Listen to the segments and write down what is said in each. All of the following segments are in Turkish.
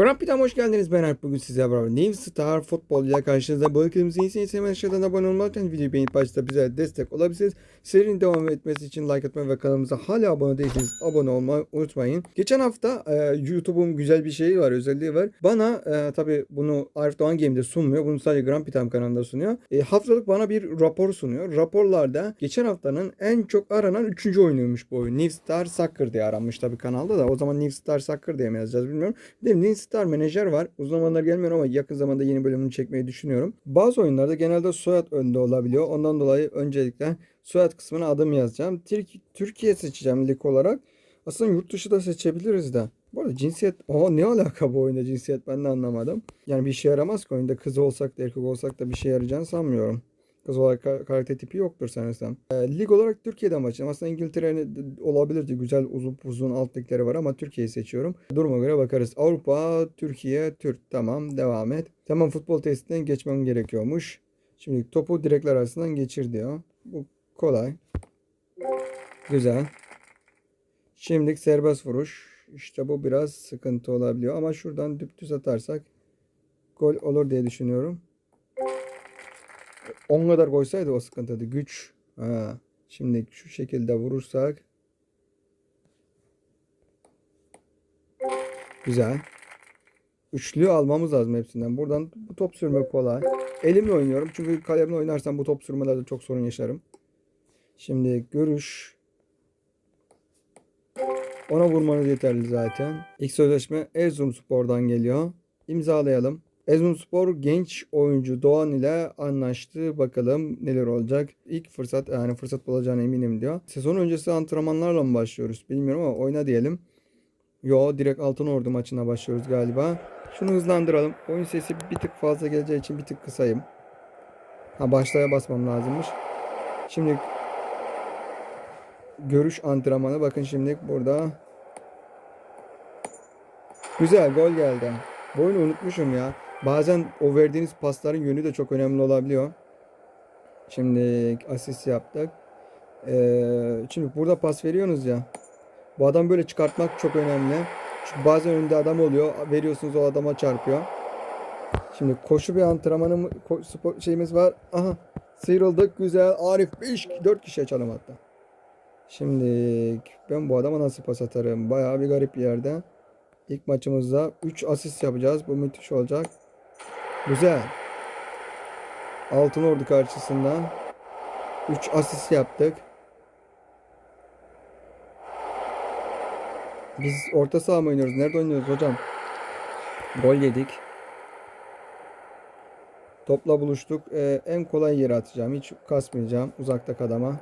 Grand Prix'den hoş geldiniz. Ben Alp. Bugün sizlerle beraber New Star Futbol ile karşınızda. Bu ülkemizi iyisiniz. Hemen aşağıdan abone olmayı unutmayın. Videoyu beğenip başta bize destek olabilirsiniz. Serinin devam etmesi için like atmayı ve kanalımıza hala abone değilseniz abone olmayı unutmayın. Geçen hafta e, YouTube'un güzel bir şeyi var, özelliği var. Bana e, tabi bunu Arif Doğan Game'de sunmuyor. Bunu sadece Grand Prix Time kanalında sunuyor. E, haftalık bana bir rapor sunuyor. Raporlarda geçen haftanın en çok aranan 3. oyunuymuş bu oyun. New Star Soccer diye aranmış tabi kanalda da. O zaman New Star Soccer diye mi yazacağız bilmiyorum. Bir de New Star Menajer var. Uzun zamanlar gelmiyor ama yakın zamanda yeni bölümünü çekmeyi düşünüyorum. Bazı oyunlarda genelde soyad önde olabiliyor. Ondan dolayı öncelikle soyad kısmına adım yazacağım. Türk- Türkiye seçeceğim lig olarak. Aslında yurt dışı da seçebiliriz de. Bu arada cinsiyet, o ne alaka bu oyunda cinsiyet ben de anlamadım. Yani bir işe yaramaz ki oyunda kız olsak da erkek olsak da bir şey yarayacağını sanmıyorum. Kız olarak ka- karakter tipi yoktur sanırsam. E, lig olarak Türkiye'den başlayacağım. Aslında İngiltere olabilirdi. Güzel uzun uzun alt ligleri var ama Türkiye'yi seçiyorum. Duruma göre bakarız. Avrupa, Türkiye, Türk. Tamam devam et. Tamam futbol testinden geçmem gerekiyormuş. Şimdi topu direkler arasından geçir diyor. Bu kolay. Güzel. Şimdilik serbest vuruş. İşte bu biraz sıkıntı olabiliyor ama şuradan düptüz atarsak gol olur diye düşünüyorum. 10 kadar koysaydı o sıkıntıydı. Güç. Ha. Şimdi şu şekilde vurursak. Güzel. Üçlüyü almamız lazım hepsinden. Buradan bu top sürme kolay. Elimle oynuyorum. Çünkü kalemle oynarsam bu top sürmelerde çok sorun yaşarım. Şimdi görüş. Ona vurmanız yeterli zaten. İlk sözleşme Erzurumspor'dan geliyor. İmzalayalım. Erzurumspor genç oyuncu Doğan ile anlaştı. Bakalım neler olacak. İlk fırsat yani fırsat bulacağına eminim diyor. Sezon öncesi antrenmanlarla mı başlıyoruz bilmiyorum ama oyna diyelim. Yo direkt Altın Ordu maçına başlıyoruz galiba. Şunu hızlandıralım. Oyun sesi bir tık fazla geleceği için bir tık kısayım. Ha başlaya basmam lazımmış. Şimdi görüş antrenmanı. Bakın şimdi burada. Güzel gol geldi. Bu oyunu unutmuşum ya. Bazen o verdiğiniz pasların yönü de çok önemli olabiliyor. Şimdi asist yaptık. Ee, şimdi burada pas veriyorsunuz ya. Bu adam böyle çıkartmak çok önemli. Çünkü bazen önünde adam oluyor. Veriyorsunuz o adama çarpıyor. Şimdi koşu bir antrenmanı ko- spor şeyimiz var. Aha sıyrıldık güzel. Arif 5 4 kişi açalım hatta. Şimdi ben bu adama nasıl pas atarım? Bayağı bir garip bir yerde. İlk maçımızda 3 asist yapacağız. Bu müthiş olacak. Güzel. Altın Ordu karşısından 3 asist yaptık. Biz orta saha mı oynuyoruz? Nerede oynuyoruz hocam? Gol yedik. Topla buluştuk. Ee, en kolay yere atacağım. Hiç kasmayacağım uzaktaki adama.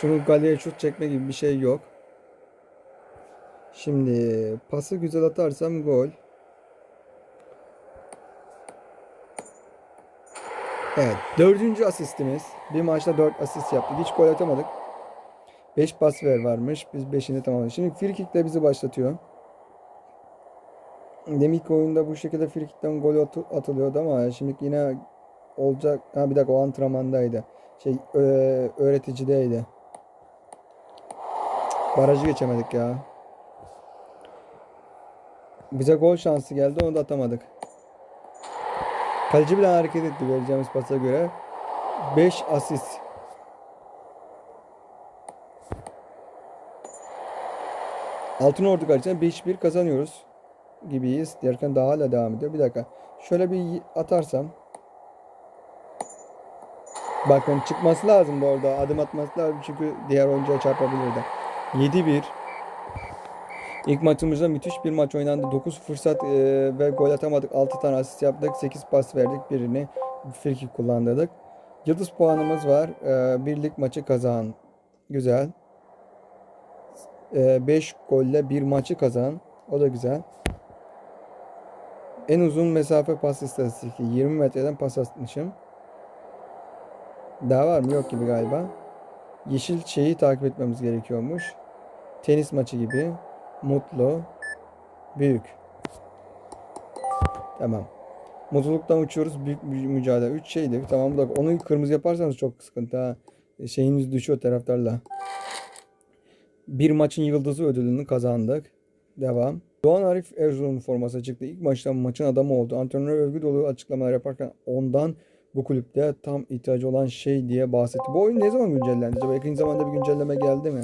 Çünkü galeye şut çekme gibi bir şey yok. Şimdi pası güzel atarsam gol. Evet. Dördüncü asistimiz. Bir maçta dört asist yaptık. Hiç gol atamadık. Beş pas ver varmış. Biz beşini tamamladık. Şimdi de bizi başlatıyor. Demek oyunda bu şekilde free kick'ten gol atı- atılıyordu ama şimdi yine olacak. Ha bir dakika o antrenmandaydı. Şey öğreticideydi. Barajı geçemedik ya. Bize gol şansı geldi onu da atamadık. Kaleci bile hareket etti vereceğimiz pasa göre. 5 asist. Altın Ordu karşısında 5-1 kazanıyoruz gibiyiz. Derken daha hala devam ediyor. Bir dakika. Şöyle bir atarsam. Bakın çıkması lazım orada. Adım atması lazım çünkü diğer oyuncuya çarpabilirdi. 7-1. İlk maçımızda müthiş bir maç oynandı. 9 fırsat e, ve gol atamadık. 6 tane asist yaptık. 8 pas verdik. Birini friki kullandırdık. Yıldız puanımız var. E, birlik maçı kazan. Güzel. 5 golle bir maçı kazan. O da güzel. En uzun mesafe pas istatistiği. 20 metreden pas atmışım. Daha var mı? Yok gibi galiba. Yeşil şeyi takip etmemiz gerekiyormuş. Tenis maçı gibi. Mutlu. Büyük. Tamam. Mutluluktan uçuyoruz. Büyük mücadele. 3 şeydi. Tamam da onu kırmızı yaparsanız çok sıkıntı ha. Şeyiniz düşüyor taraftarla. Bir maçın yıldızı ödülünü kazandık. Devam. Doğan Arif Erzurum forması çıktı. İlk maçta maçın adamı oldu. Antrenör övgü dolu açıklamalar yaparken ondan bu kulüpte tam ihtiyacı olan şey diye bahsetti. Bu oyun ne zaman güncellendi? Acaba yakın zamanda bir güncelleme geldi mi?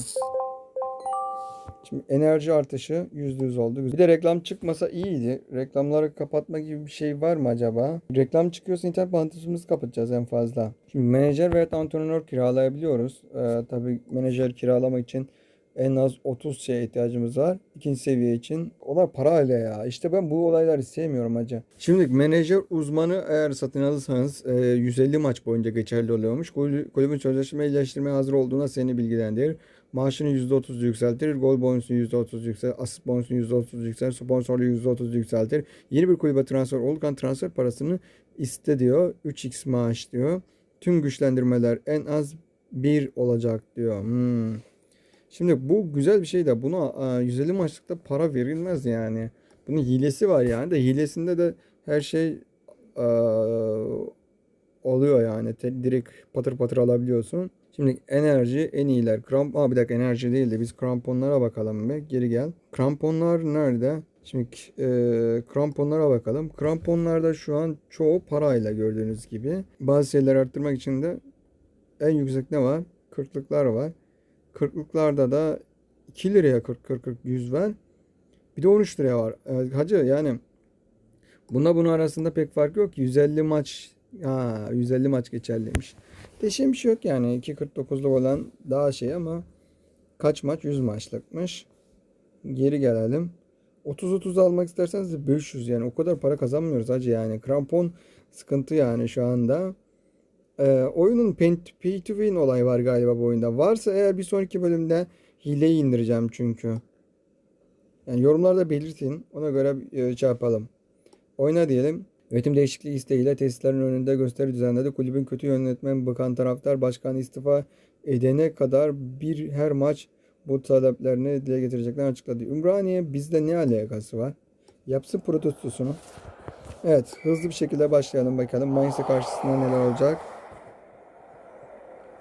Şimdi enerji artışı %100 oldu. Bir de reklam çıkmasa iyiydi. Reklamları kapatma gibi bir şey var mı acaba? Reklam çıkıyorsa internet bağlantısımızı kapatacağız en fazla. Şimdi menajer veya antrenör kiralayabiliyoruz. Ee, tabii menajer kiralamak için en az 30 şeye ihtiyacımız var. İkinci seviye için. Onlar parayla ya. İşte ben bu olayları sevmiyorum hacı. Şimdi menajer uzmanı eğer satın alırsanız e, 150 maç boyunca geçerli oluyormuş. Kulü- Kulübün sözleşme iyileştirmeye hazır olduğuna seni bilgilendirir. Maaşını %30 yükseltir. Gol bonusunu %30 yükseltir. Asist bonusunu %30 yükseltir. Sponsorluğu %30 yükseltir. Yeni bir kulübe transfer olurken transfer parasını iste diyor. 3x maaş diyor. Tüm güçlendirmeler en az 1 olacak diyor. Hmm. Şimdi bu güzel bir şey de buna e, 150 maçlıkta para verilmez yani. Bunun hilesi var yani de hilesinde de her şey oluyor yani. Te- direkt patır patır alabiliyorsun. Şimdi enerji en iyiler. Kramp Aa, bir dakika enerji değil de biz kramponlara bakalım bir. Geri gel. Kramponlar nerede? Şimdi e, kramponlara bakalım. Kramponlarda şu an çoğu parayla gördüğünüz gibi. Bazı şeyler arttırmak için de en yüksek ne var? Kırklıklar var. Kırklıklarda da 2 liraya 40 40 40 100 var. Bir de 13 liraya var. Evet, hacı yani buna bunun arasında pek fark yok ki. 150 maç ha 150 maç geçerliymiş. Değişen bir şey yok yani. 2.49'luk olan daha şey ama kaç maç? 100 maçlıkmış. Geri gelelim. 30-30 almak isterseniz de 500 yani o kadar para kazanmıyoruz hacı yani. Krampon sıkıntı yani şu anda. Ee, oyunun pay to win olayı var galiba bu oyunda. Varsa eğer bir sonraki bölümde hileyi indireceğim çünkü. Yani yorumlarda belirtin. Ona göre e, yapalım. Oyna diyelim. Yönetim değişikliği isteğiyle tesislerin önünde gösteri düzenledi. Kulübün kötü yönetmen bakan taraftar başkan istifa edene kadar bir her maç bu taleplerini dile getireceklerini açıkladı. Ümraniye bizde ne alakası var? Yapsın protestosunu. Evet hızlı bir şekilde başlayalım bakalım. Mainz'e karşısında neler olacak?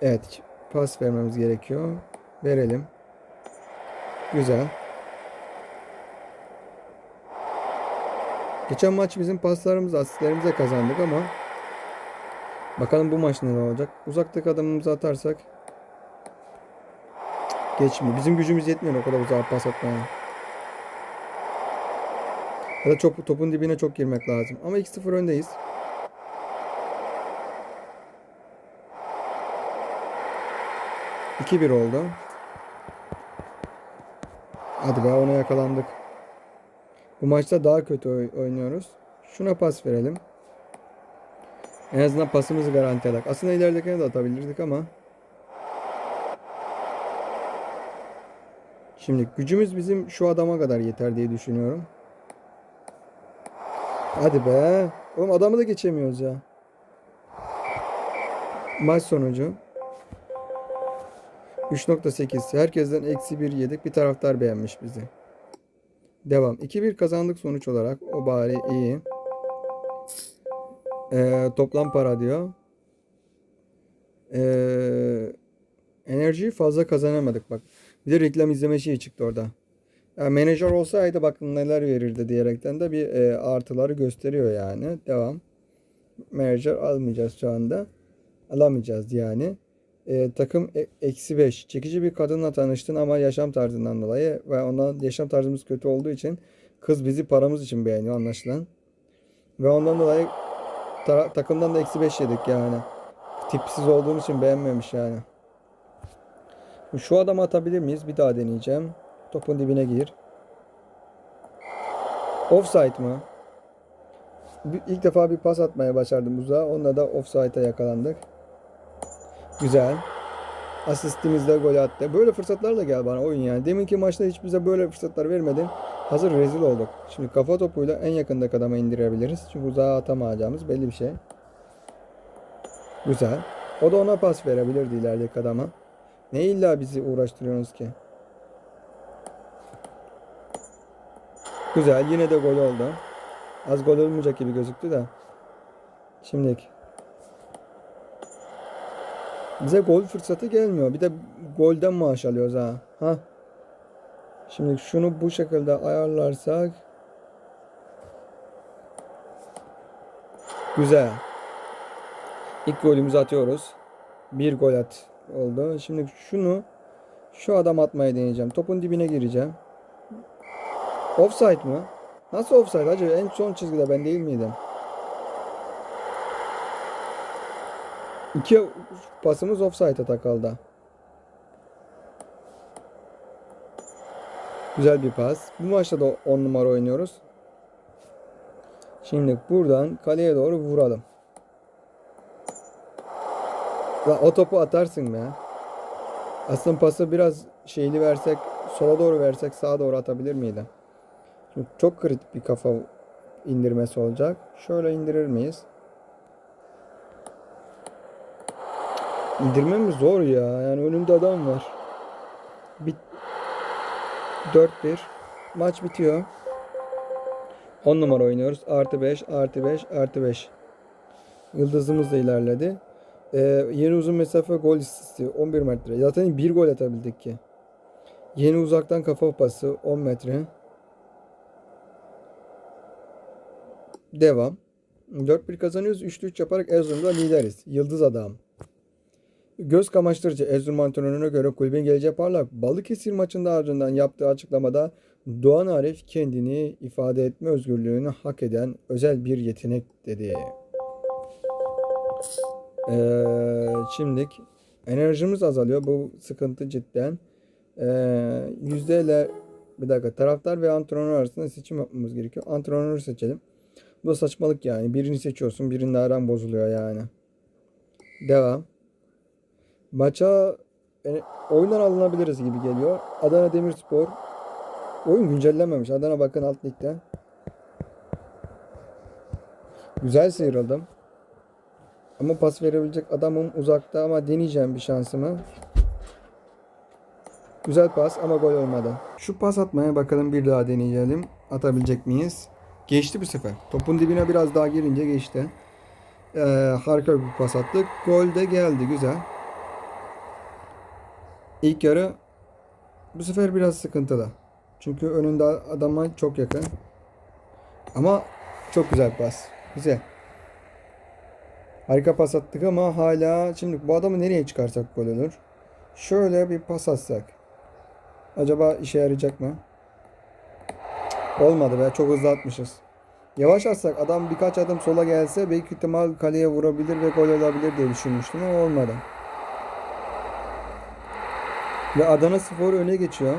Evet pas vermemiz gerekiyor. Verelim. Güzel. Geçen maç bizim paslarımız, asistlerimize kazandık ama bakalım bu maç neler olacak. Uzaktaki adamımızı atarsak geçmiyor. Bizim gücümüz yetmiyor o kadar uzağa pas atmaya. Ya da çok, topun dibine çok girmek lazım. Ama 2-0 öndeyiz. İki bir oldu. Hadi be ona yakalandık. Bu maçta daha kötü oy- oynuyoruz. Şuna pas verelim. En azından pasımızı garanti alarak. Aslında ileridekine de atabilirdik ama. Şimdi gücümüz bizim şu adama kadar yeter diye düşünüyorum. Hadi be. Oğlum adamı da geçemiyoruz ya. Maç sonucu. 3.8. Herkesten eksi 1 yedik. Bir taraftar beğenmiş bizi. Devam. 2-1 kazandık sonuç olarak. O bari iyi. Ee, toplam para diyor. Ee, enerjiyi fazla kazanamadık bak. Bir de reklam izleme şeyi çıktı orada. Ya menajer olsaydı bakın neler verirdi diyerekten de bir e, artıları gösteriyor yani. Devam. Menajer almayacağız şu anda. Alamayacağız yani. E, takım eksi 5. Çekici bir kadınla tanıştın ama yaşam tarzından dolayı ve ondan yaşam tarzımız kötü olduğu için kız bizi paramız için beğeniyor anlaşılan. Ve ondan dolayı ta- takımdan da eksi 5 yedik yani. Tipsiz olduğum için beğenmemiş yani. Şu adamı atabilir miyiz? Bir daha deneyeceğim. Topun dibine gir. Offside mı? İlk defa bir pas atmaya başardım uzağa. Onunla da offside'a yakalandık. Güzel. Asistimizde gol attı. Böyle fırsatlarla gel bana oyun yani. Deminki maçta hiç bize böyle fırsatlar vermedin. Hazır rezil olduk. Şimdi kafa topuyla en yakındaki adama indirebiliriz. Çünkü uzağa atamayacağımız belli bir şey. Güzel. O da ona pas verebilirdi ilerideki adama. Ne illa bizi uğraştırıyorsunuz ki? Güzel. Yine de gol oldu. Az gol olmayacak gibi gözüktü de. Şimdilik. Bize gol fırsatı gelmiyor. Bir de golden maaş alıyoruz ha. Ha. Şimdi şunu bu şekilde ayarlarsak güzel. İlk golümüzü atıyoruz. Bir gol at oldu. Şimdi şunu şu adam atmaya deneyeceğim. Topun dibine gireceğim. Offside mı? Nasıl offside hacı? En son çizgide ben değil miydim? İki pasımız offside'a takıldı. Güzel bir pas. Bu maçta da 10 numara oynuyoruz. Şimdi buradan kaleye doğru vuralım. La o topu atarsın be. Aslında pası biraz şeyli versek, sola doğru versek sağa doğru atabilir miydi? Şimdi çok kritik bir kafa indirmesi olacak. Şöyle indirir miyiz? İndirmemiz zor ya. Yani önümde adam var. Bit 4-1. Maç bitiyor. 10 numara oynuyoruz. Artı 5, artı 5, artı 5. Yıldızımız da ilerledi. Ee, yeni uzun mesafe gol istiyor. 11 metre. Zaten bir gol atabildik ki. Yeni uzaktan kafa pası 10 metre. Devam. 4-1 kazanıyoruz. 3-3 yaparak Erzurum'da lideriz. Yıldız adam. Göz kamaştırıcı Erzurum antrenörüne göre kulübün geleceği parlak. Balıkesir maçında ardından yaptığı açıklamada Doğan Arif kendini ifade etme özgürlüğünü hak eden özel bir yetenek dedi. Ee, şimdilik enerjimiz azalıyor. Bu sıkıntı cidden. Ee, yüzdeyle bir dakika taraftar ve antrenör arasında seçim yapmamız gerekiyor. Antrenörü seçelim. Bu da saçmalık yani. Birini seçiyorsun, birinin aran bozuluyor yani. Devam. Maça yani oyundan alınabiliriz gibi geliyor. Adana Demirspor oyun güncellenmemiş. Adana bakın alt ligde. Güzel sıyrıldım. Ama pas verebilecek adamım uzakta ama deneyeceğim bir şansımı. Güzel pas ama gol olmadı. Şu pas atmaya bakalım bir daha deneyelim. Atabilecek miyiz? Geçti bu sefer. Topun dibine biraz daha girince geçti. Ee, harika bir pas attık. Gol de geldi. Güzel. İlk yarı bu sefer biraz sıkıntılı. Çünkü önünde adama çok yakın. Ama çok güzel pas. Güzel. Harika pas attık ama hala şimdi bu adamı nereye çıkarsak gol olur. Şöyle bir pas atsak. Acaba işe yarayacak mı? Olmadı be. Çok hızlı atmışız. Yavaş atsak adam birkaç adım sola gelse belki ihtimal kaleye vurabilir ve gol olabilir diye düşünmüştüm ama olmadı. Ve Adana Spor öne geçiyor.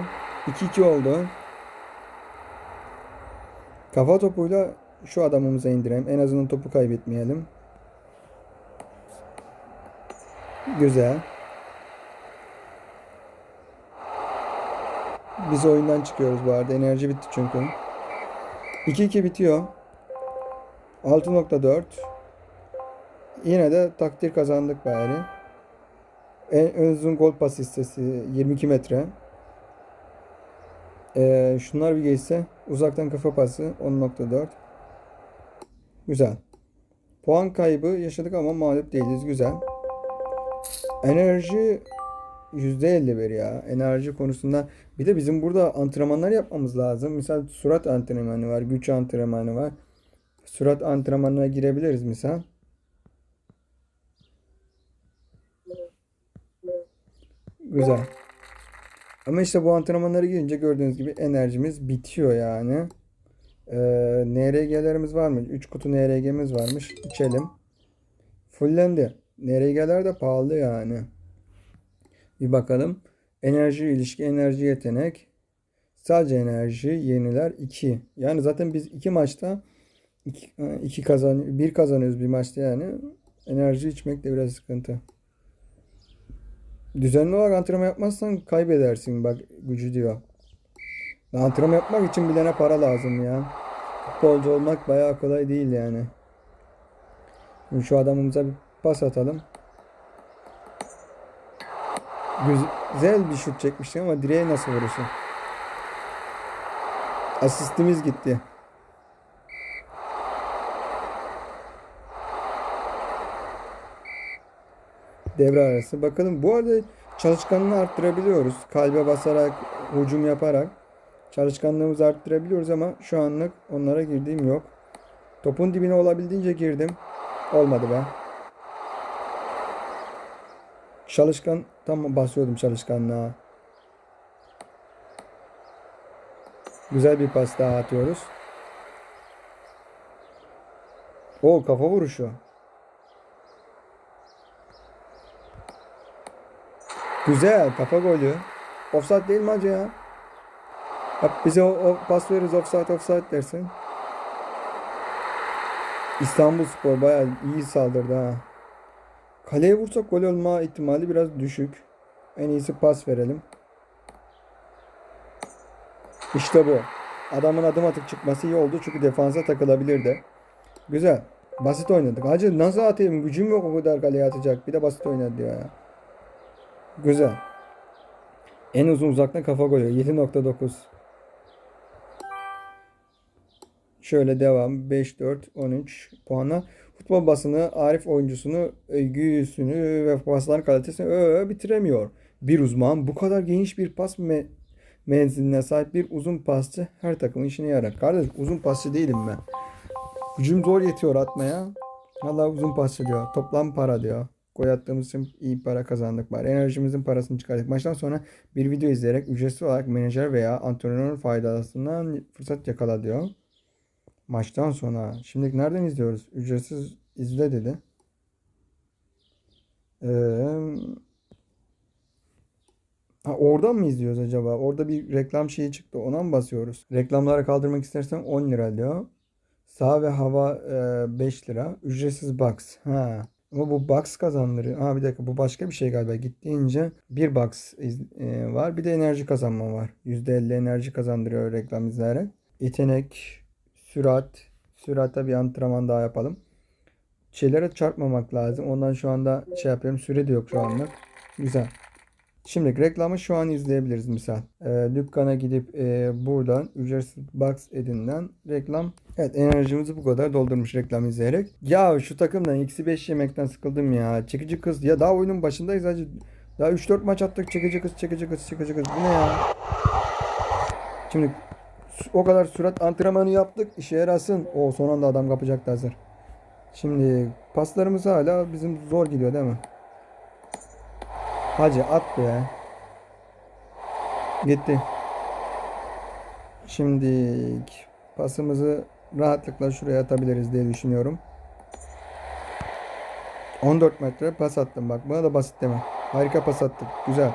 2-2 oldu. Kafa topuyla şu adamımıza indirelim. En azından topu kaybetmeyelim. Güzel. Biz oyundan çıkıyoruz bu arada. Enerji bitti çünkü. 2-2 bitiyor. 6.4 Yine de takdir kazandık bari. En en uzun gol pas listesi 22 metre. Ee, şunlar bir geçse uzaktan kafa pası 10.4 Güzel. Puan kaybı yaşadık ama mağlup değiliz. Güzel. Enerji %51 ya. Enerji konusunda bir de bizim burada antrenmanlar yapmamız lazım. Misal surat antrenmanı var, güç antrenmanı var. Surat antrenmanına girebiliriz misal. Güzel. Ama işte bu antrenmanlara girince gördüğünüz gibi enerjimiz bitiyor yani. Ee, NRG'lerimiz var mı? 3 kutu NRG'miz varmış. İçelim. Fullendi. NRG'ler de pahalı yani. Bir bakalım. Enerji ilişki, enerji yetenek. Sadece enerji, yeniler 2. Yani zaten biz iki maçta iki, iki kazan bir kazanıyoruz bir maçta yani. Enerji içmek de biraz sıkıntı. Düzenli olarak antrenman yapmazsan kaybedersin bak gücü diyor. Antrenman yapmak için bilene para lazım ya. Futbolcu olmak bayağı kolay değil yani. Şimdi şu adamımıza bir pas atalım. Güzel bir şut çekmiştim ama direğe nasıl vurursun? Asistimiz gitti. Devre arası. Bakalım bu arada çalışkanlığı arttırabiliyoruz. Kalbe basarak, hücum yaparak. Çalışkanlığımızı arttırabiliyoruz ama şu anlık onlara girdiğim yok. Topun dibine olabildiğince girdim. Olmadı be. Çalışkan tam basıyordum çalışkanlığa. Güzel bir pas daha atıyoruz. O kafa vuruşu. Güzel kafa golü. Offside değil mi hacı ya? Bize o, o pas veririz offside offside dersin. İstanbul Spor bayağı iyi saldırdı ha. Kaleye vursak gol olma ihtimali biraz düşük. En iyisi pas verelim. İşte bu. Adamın adım atıp çıkması iyi oldu çünkü defansa takılabilirdi. Güzel. Basit oynadık. Hacı nasıl atayım? Gücüm yok o kadar kaleye atacak. Bir de basit oynadı ya. Güzel. En uzun uzaktan kafa golü. 7.9. Şöyle devam. 5-4, 13 puanla. Futbol basını Arif oyuncusunu, övgüsünü ve pasların kalitesini ö bitiremiyor. Bir uzman bu kadar geniş bir pas me menziline sahip bir uzun pasçı her takımın işine yarar. Kardeş uzun pasçı değilim ben. Gücüm zor yetiyor atmaya. Vallahi uzun pasçı diyor. Toplam para diyor. Gol attığımız için iyi para kazandık var. Enerjimizin parasını çıkardık. Maçtan sonra bir video izleyerek ücretsiz olarak menajer veya antrenör faydasından fırsat yakala diyor. Maçtan sonra. Şimdi nereden izliyoruz? Ücretsiz izle dedi. Ee, ha, oradan mı izliyoruz acaba? Orada bir reklam şeyi çıktı. Ona mı basıyoruz? Reklamları kaldırmak istersen 10 lira diyor. Sağ ve hava e, 5 lira. Ücretsiz box. Ha. Ama bu box kazandırıyor. Ha bir dakika bu başka bir şey galiba. Gittiğince bir box e, var. Bir de enerji kazanma var. %50 enerji kazandırıyor reklam izleyerek. Yetenek, sürat. Sürate bir antrenman daha yapalım. Şeylere çarpmamak lazım. Ondan şu anda şey yapıyorum. Süre de yok şu anlık. Güzel. Şimdi reklamı şu an izleyebiliriz misal. Ee, dükkana gidip e, buradan ücretsiz box edinden reklam. Evet enerjimizi bu kadar doldurmuş reklam izleyerek. Ya şu takımdan eksi 5 yemekten sıkıldım ya. Çekici kız. Ya daha oyunun başındayız hacı. Daha 3-4 maç attık. Çekici kız, çekici kız, çekici kız. Bu ne ya? Şimdi o kadar sürat antrenmanı yaptık. işe yarasın. O son anda adam kapacaktı hazır. Şimdi paslarımız hala bizim zor gidiyor değil mi? Hacı at be. Gitti. Şimdi pasımızı rahatlıkla şuraya atabiliriz diye düşünüyorum. 14 metre pas attım bak. Buna da basit deme. Harika pas attık. Güzel.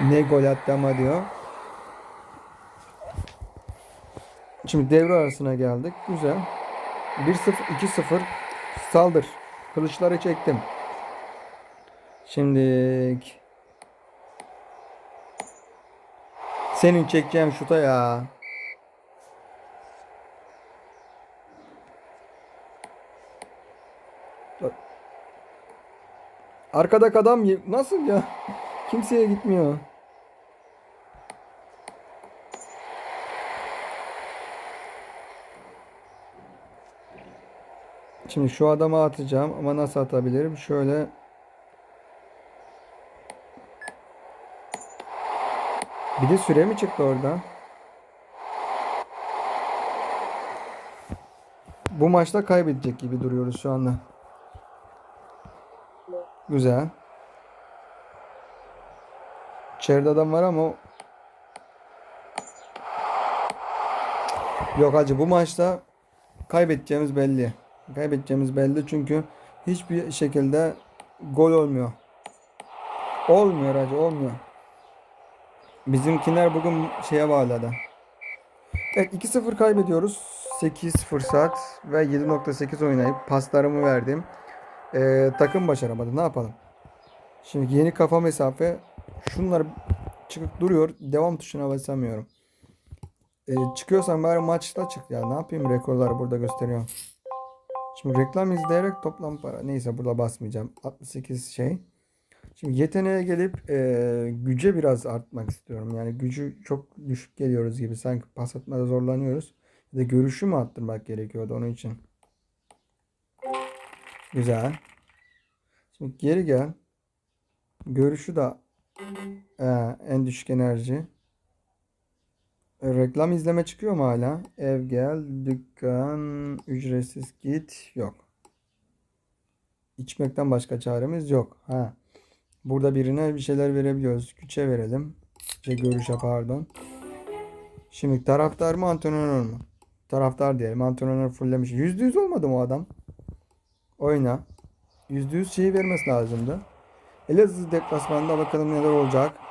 Ne gol attı ama diyor. Şimdi devre arasına geldik. Güzel. 1-0, 2-0. Saldır. Kılıçları çektim. Şimdi senin çekeceğin şuta ya. Arkadaki adam nasıl ya? Kimseye gitmiyor. Şimdi şu adama atacağım ama nasıl atabilirim? Şöyle Bir de süre mi çıktı orada? Bu maçta kaybedecek gibi duruyoruz şu anda. Güzel. İçeride adam var ama Yok hacı bu maçta kaybedeceğimiz belli. Kaybedeceğimiz belli çünkü hiçbir şekilde gol olmuyor. Olmuyor hacı olmuyor. Bizimkiler bugün şeye bağladı. Evet 2-0 kaybediyoruz. 8 saat ve 7.8 oynayıp paslarımı verdim. Ee, takım başaramadı. Ne yapalım? Şimdi yeni kafa mesafe. Şunlar çıkıp duruyor. Devam tuşuna basamıyorum. Ee, çıkıyorsan bari maçta çık ya. Ne yapayım rekorları burada gösteriyorum. Şimdi reklam izleyerek toplam para. Neyse burada basmayacağım. 68 şey. Şimdi yeteneğe gelip e, güce biraz artmak istiyorum. Yani gücü çok düşük geliyoruz gibi. Sanki pas atmada zorlanıyoruz. Bir de görüşü mü arttırmak gerekiyordu onun için. Güzel. Şimdi geri gel. Görüşü de ee, en düşük enerji. Reklam izleme çıkıyor mu hala? Ev gel, dükkan, ücretsiz git. Yok. İçmekten başka çaremiz yok. Ha. Burada birine bir şeyler verebiliyoruz. Güçe verelim. Şey görüşe pardon. Şimdi taraftar mı antrenör mü? Taraftar diyelim. Antrenör fulllemiş. Yüzde yüz olmadı mı o adam? Oyna. Yüzde yüz şeyi vermesi lazımdı. Elazığ deplasmanında bakalım neler olacak.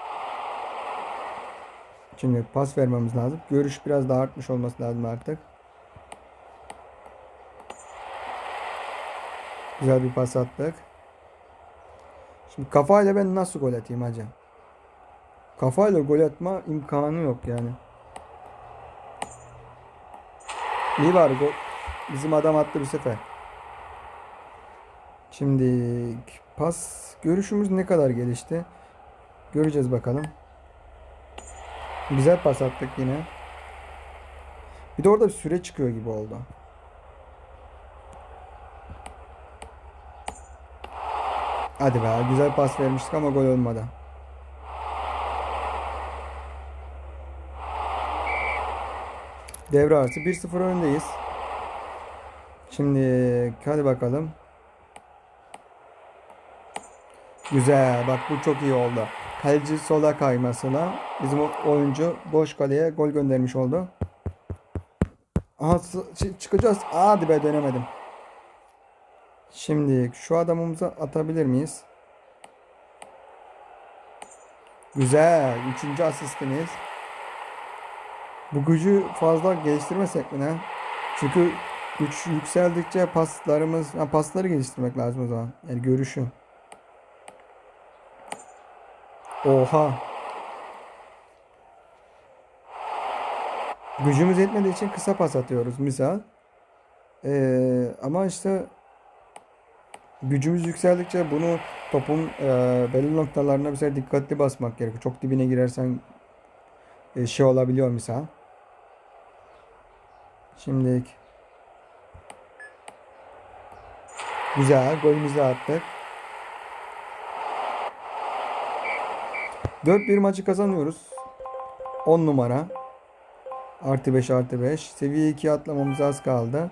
Şimdi pas vermemiz lazım. Görüş biraz daha artmış olması lazım artık. Güzel bir pas attık. Şimdi kafayla ben nasıl gol atayım hacı? Kafayla gol atma imkanı yok yani. İyi var gol. Bizim adam attı bir sefer. Şimdi pas görüşümüz ne kadar gelişti? Göreceğiz bakalım. Güzel pas attık yine. Bir de orada bir süre çıkıyor gibi oldu. Hadi be güzel pas vermiştik ama gol olmadı. Devre arası 1-0 öndeyiz. Şimdi hadi bakalım. Güzel. Bak bu çok iyi oldu. Kaleci sola kaymasına bizim oyuncu boş kaleye gol göndermiş oldu. Aha çıkacağız. Hadi be dönemedim. Şimdi şu adamımıza atabilir miyiz? Güzel. Üçüncü asistimiz. Bu gücü fazla geliştirmesek mi ne? Çünkü güç yükseldikçe paslarımız, ha, pasları geliştirmek lazım o zaman. Yani görüşü. Oha. Gücümüz yetmediği için kısa pas atıyoruz misal. Ee, ama işte gücümüz yükseldikçe bunu topun e, belli noktalarına mesela dikkatli basmak gerekiyor. Çok dibine girersen e, şey olabiliyor misal. Şimdi güzel golümüzü attık. 4-1 maçı kazanıyoruz. 10 numara. Artı 5 artı 5. Seviye 2 atlamamız az kaldı.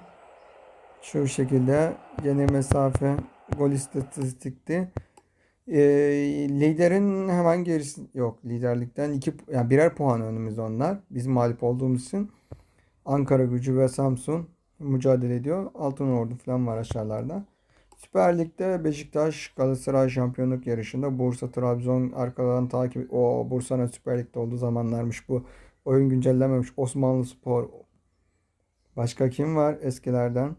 Şu şekilde yeni mesafe gol istatistikti. Ee, liderin hemen gerisi yok. Liderlikten iki yani birer puan önümüzde onlar. Biz mağlup olduğumuz için Ankara Gücü ve Samsun mücadele ediyor. Altın Ordu falan var aşağılarda. Süper Lig'de Beşiktaş Galatasaray şampiyonluk yarışında Bursa Trabzon arkadan takip o Bursa'nın Süper Lig'de olduğu zamanlarmış bu. Oyun güncellenmemiş. Osmanlı Spor. Başka kim var eskilerden?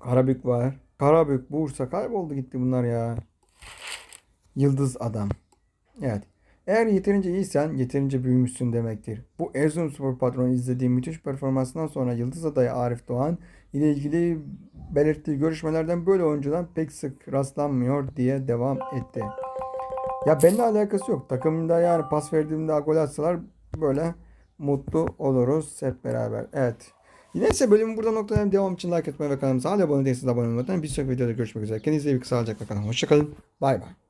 Karabük var. Karabük, Bursa kayboldu gitti bunlar ya. Yıldız adam. Evet. Eğer yeterince iyisen yeterince büyümüşsün demektir. Bu Erzurumspor patronu izlediğim müthiş performansından sonra Yıldız adayı Arif Doğan ile ilgili belirttiği görüşmelerden böyle oyuncudan pek sık rastlanmıyor diye devam etti. Ya benimle alakası yok. Takımda yani pas verdiğimde gol atsalar böyle mutlu oluruz hep beraber. Evet. Neyse bölümü burada noktalayalım. Devam için like etmeyi ve kanalımıza abone değilseniz abone olmayı unutmayın. Bir sonraki videoda görüşmek üzere. Kendinize iyi bakın. Sağlıcakla kalın. Hoşçakalın. Bay bay.